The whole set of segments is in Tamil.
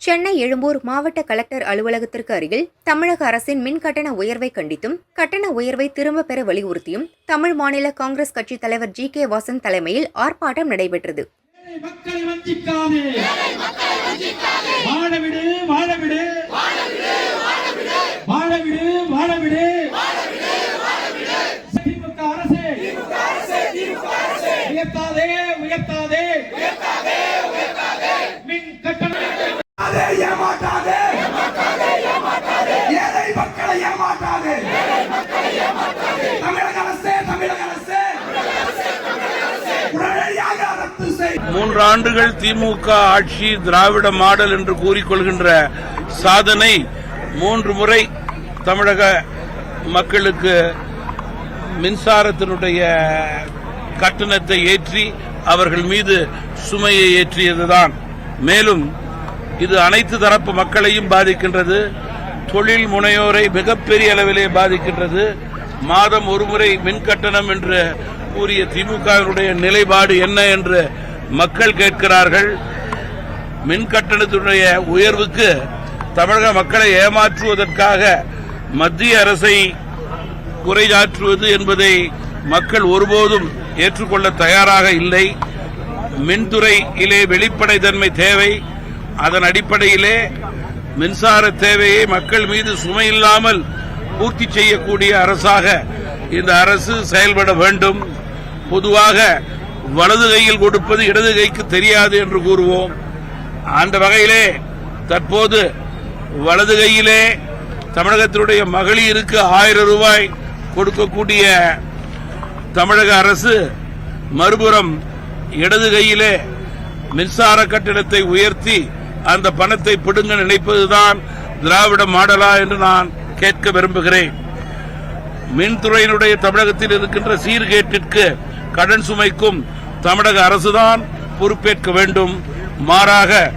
சென்னை எழும்பூர் மாவட்ட கலெக்டர் அலுவலகத்திற்கு அருகில் தமிழக அரசின் மின் கட்டண உயர்வை கண்டித்தும் கட்டண உயர்வை திரும்பப் பெற வலியுறுத்தியும் தமிழ் மாநில காங்கிரஸ் கட்சித் தலைவர் ஜி. கே. வாசன் தலைமையில் ஆர்ப்பாட்டம் நடைபெற்றது. உயர்த்தாதே உயர்த்தாதே வஞ்சிக்காதே வாழவிடு வாழவிடு வாழவிடு வாழவிடு திமுக அரசே உயர்த்தாதே உயர்த்தாதே மின் கட்டணம் அதை ஏமாற்றாதே ஏழை மக்களை ஏமாற்றாதே தமிழக அரசே தமிழக அரசே உடனடியாக மூன்று ஆண்டுகள் திமுக ஆட்சி திராவிட மாடல் என்று கூறிக்கொள்கின்ற சாதனை மூன்று முறை தமிழக மக்களுக்கு மின்சாரத்தினுடைய கட்டணத்தை ஏற்றி அவர்கள் மீது சுமையை ஏற்றியதுதான். மேலும் இது அனைத்து தரப்பு மக்களையும் பாதிக்கின்றது. தொழில் முனையோரை மிகப்பெரிய அளவிலே பாதிக்கின்றது. மாதம் ஒருமுறை மின் கட்டணம் என்று கூறிய திமுகவினுடைய நிலைப்பாடு என்ன என்று மக்கள் கேட்கிறார்கள். மின் கட்டணத்தினுடைய உயர்வுக்கு தமிழக மக்களை ஏமாற்றுவதற்காக மத்திய அரசை குறையாற்றுவது என்பதை மக்கள் ஒருபோதும் ஏற்றுக்கொள்ள தயாராக இல்லை. மின்துறையிலே வெளிப்படைத்தன்மை தேவை. அதன் அடிப்படையிலே மின்சார தேவையை மக்கள் மீது சுமை இல்லாமல் பூர்த்தி செய்யக்கூடிய அரசாக இந்த அரசு செயல்பட வேண்டும். பொதுவாக வலது கையில் கொடுப்பது இடது கைக்கு தெரியாது என்று கூறுவோம். அந்த வகையிலே தற்போது வலது கையிலே தமிழகத்தினுடைய மகளிருக்கு ஆயிரம் ரூபாய் கொடுக்கக்கூடிய தமிழக அரசு மறுபுறம் இடது கையிலே மின்சார கட்டிடத்தை உயர்த்தி அந்த பணத்தை பிடுங்க நினைப்பதுதான் திராவிட மாடலா என்று நான் கேட்க விரும்புகிறேன். மின்துறையினுடைய தமிழகத்தில் இருக்கின்ற சீர்கேட்டிற்கு கடன் சுமைக்கும் தமிழக அரசுதான் பொறுப்பேற்க வேண்டும். மாறாக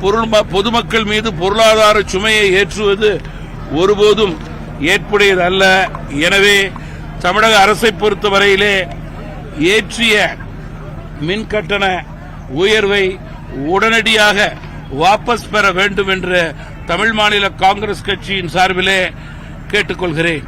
பொருள் ம- பொதுமக்கள் மீது பொருளாதார சுமையை ஏற்றுவது ஒருபோதும் ஏற்புடையது அல்ல. எனவே தமிழக அரசை பொறுத்தவரையிலே ஏற்றிய மின் கட்டண உயர்வை உடனடியாக வாபஸ் பெற வேண்டும் என்று தமிழ் மாநில காங்கிரஸ் கட்சியின் சார்பிலே கேட்டுக்கொள்கிறேன்.